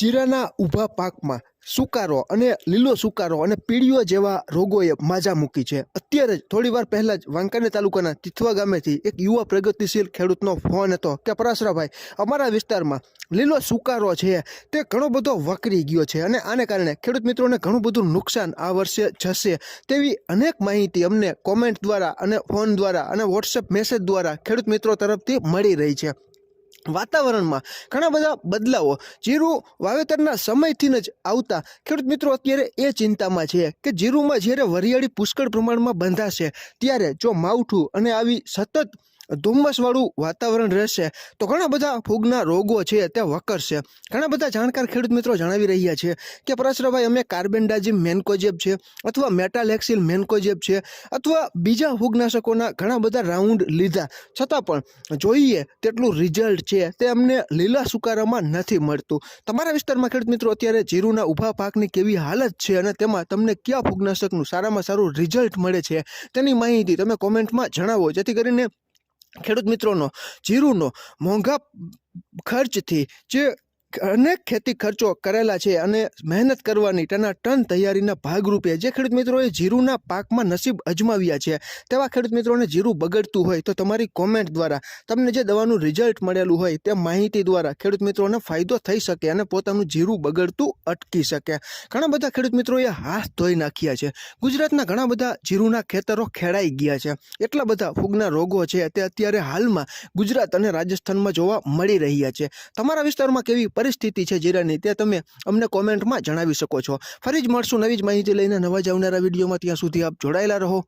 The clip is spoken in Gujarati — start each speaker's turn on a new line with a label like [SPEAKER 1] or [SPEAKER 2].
[SPEAKER 1] જીરાના ઊભા પાકમાં સુકારો અને લીલો સુકારો અને પીળીઓ જેવા રોગોએ માજા મૂકી છે. અત્યારે જ થોડી વાર પહેલાં જ વાંકાનેર તાલુકાના તિથવા ગામેથી એક યુવા પ્રગતિશીલ ખેડૂતનો ફોન હતો કે, પરાશરાભાઈ, અમારા વિસ્તારમાં લીલો સુકારો છે. તે ઘણો બધો વકરી ગયો છે અને આને કારણે ખેડૂત મિત્રોને ઘણું બધું નુકસાન આ વર્ષે જશે. તેવી અનેક માહિતી અમને કોમેન્ટ દ્વારા અને ફોન દ્વારા અને વોટ્સએપ મેસેજ દ્વારા ખેડૂત મિત્રો તરફથી મળી રહી છે. વાતાવરણમાં ઘણા બધા બદલાવો. જીરું વાવેતરના સમયથી જ આવતા. ખેડૂત મિત્રો, અત્યારે એ ચિંતામાં છે કે જીરુમાં જ્યારે વરિયાળી પુષ્કળ પ્રમાણમાં બંધાશે, ત્યારે જો માવઠું અને આવી સતત ધુમ્મસવાળું વાતાવરણ રહેશે. તો ઘણા બધા ફૂગના રોગો છે તે વકરશે. ઘણા બધા જાણકાર ખેડૂત મિત્રો જણાવી રહ્યા છે કે પરાશરાભાઈ અમે કાર્બેન્ડાજીમ મેન્કોજેબ છે અથવા મેટાલેક્સિલ મેન્કોજેબ છે અથવા બીજા ફૂગનાશકોના ઘણા બધા રાઉન્ડ લીધા. છતાં પણ જોઈએ તેટલું રિઝલ્ટ છે તે અમને લીલા સુકારામાં નથી મળતું. તમારા વિસ્તારમાં ખેડૂત મિત્રો અત્યારે જીરુના ઊભા પાકની કેવી હાલત છે અને તેમાં તમને કયા ફૂગનાશકનું સારામાં સારું રિઝલ્ટ મળે છે તેની માહિતી તમે કોમેન્ટમાં જણાવો. જેથી કરીને ખેડૂત મિત્રોનો જીરુનો મોંઘા ખર્ચથી જે અનેક ખેતી ખર્ચો કરેલા છે અને મહેનત કરવાની તેના ટન તૈયારીના ભાગરૂપે જે ખેડૂત મિત્રોએ જીરુના પાકમાં નસીબ અજમાવ્યા છે, તેવા ખેડૂત મિત્રોને જીરું બગડતું હોય તો તમારી કોમેન્ટ દ્વારા તમને જે દવાનું રિઝલ્ટ મળેલું હોય તે માહિતી દ્વારા ખેડૂત મિત્રોને ફાયદો થઈ શકે અને પોતાનું જીરું બગડતું અટકી શકે. ઘણા બધા ખેડૂત મિત્રોએ હાથ ધોઈ નાખ્યા છે. ગુજરાતના ઘણા બધા જીરુના ખેતરો ખેડાઈ ગયા છે. એટલા બધા ફૂગના રોગો છે તે અત્યારે હાલમાં ગુજરાત અને રાજસ્થાનમાં જોવા મળી રહ્યા છે. તમારા વિસ્તારમાં કેવી પરિસ્થિતિ છે જીરાની તે તમે અમને કોમેન્ટમાં જણાવી શકો છો. ફરી જ મળશું નવી જ માહિતી લઈને. નવા જ આવનારા વિડીયોમાં ત્યાં સુધી આપ જોડાયેલા રહો.